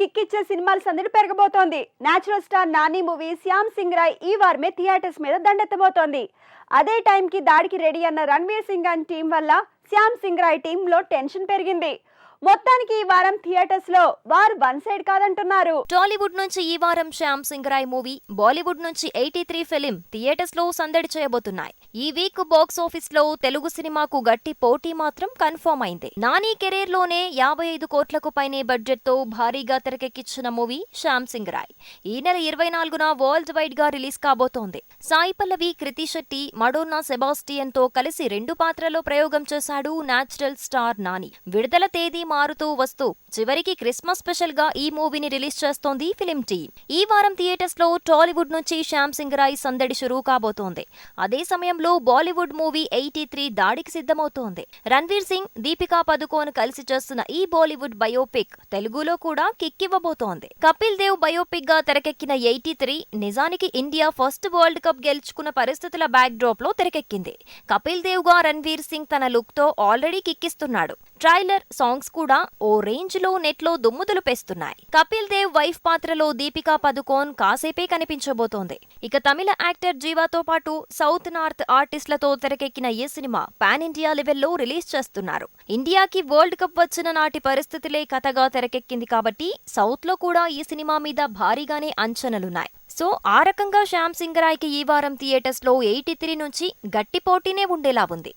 Kick ఇచ్చే సినిమాల సందడి పెరగబోతోంది. Natural star Nani movie Shyam Singh Roy ఈ వారమే థియేటర్స్ మీద దండెత్తబోతోంది. అదే టైంకి దాడికి రెడీ అన్న రణ్వీర్ సింగ్ అండ్ టీం వల్ల శ్యామ్ సింగ్ రాయ్ టీంలో టెన్షన్ పెరిగింది. మొత్తానికి ఈ వారం థియేటర్స్లో వారు వన్ సైడ్ కాదంటున్నారు. టాలీవుడ్ నుంచి ఈ వారం శ్యామ్ సింగ్ రాయ్ మూవీ బాలీవుడ్ నుంచి ఎయిటీ త్రీ ఫిలిం థియేటర్స్లో సందడి చేయబోతున్నాయి. ఈ వీక్ బాక్స్ ఆఫీస్లో తెలుగు సినిమాకు గట్టి పోటీ మాత్రం కన్ఫర్మ్ అయింది. నాని కెరీర్లోనే యాభై ఐదు కోట్లకు పైనే బడ్జెట్తో భారీగా తెరకెక్కించిన మూవీ శ్యామ్ సింగ్ రాయ్ ఈ నెల ఇరవై నాలుగున వరల్డ్ వైడ్గా రిలీజ్ కాబోతోంది. సాయి పల్లవి కృతి శెట్టి మడోన్నా సెబాస్టియన్తో కలిసి రెండు పాత్రలో ప్రయోగం చేశాడు నాచురల్ స్టార్ నాని. విడుదల తేదీ మారుతూ వస్తూ చివరికి క్రిస్మస్ స్పెషల్గా ఈ మూవీని రిలీజ్ చేస్తోంది ఫిలిం టీమ్. ఈ వారం థియేటర్స్లో టాలీవుడ్ నుంచి శ్యామ్ సింగ్ రాయ్ సందడి షురూ కాబోతోంది. అదే సమయంలో బాలీవుడ్ మూవీ ఎయిటీ త్రీ దాడికి సిద్ధమవుతోంది. రణ్వీర్ సింగ్ దీపికా పదుకోన్ కలిసి చేస్తున్న ఈ బాలీవుడ్ బయోపిక్ తెలుగులో కూడా కిక్కివ్వబోతోంది కపిల్ దేవ్ బయోపిక్గా తెరకెక్కిన ఎయిటీ త్రీ నిజానికి ఇండియా ఫస్ట్ వరల్డ్ కప్ గెలుచుకున్న పరిస్థితుల బ్యాక్ డ్రాప్లో తెరకెక్కింది. కపిల్ దేవ్గా రణ్వీర్ సింగ్ తన లుక్తో ఆల్రెడీ కిక్కిస్తున్నాడు ట్రైలర్ సాంగ్స్ కూడా ఓ రేంజ్లో నెట్లో దుమ్ము కపిల్ దేవ్ వైఫ్ పాత్రలో దీపికా పదుకోన్ కాసేపే కనిపించబోతోంది. ఇక తమిళ యాక్టర్ జీవాతో పాటు సౌత్ నార్త్ ఆర్టిస్టులతో తెరకెక్కిన ఈ సినిమా పాన్ ఇండియా లెవెల్లో రిలీజ్ చేస్తున్నారు. ఇండియాకి వరల్డ్ కప్ వచ్చిన నాటి పరిస్థితులే కథగా తెరకెక్కింది కాబట్టి సౌత్లో కూడా ఈ సినిమా మీద భారీగానే అంచనలున్నాయి. సో ఆ రకంగా శ్యామ్ సింగరాయ్కి ఈ వారం థియేటర్స్లో ఎయిటీ త్రీ నుంచి గట్టి పోటీనే ఉండేలా ఉంది.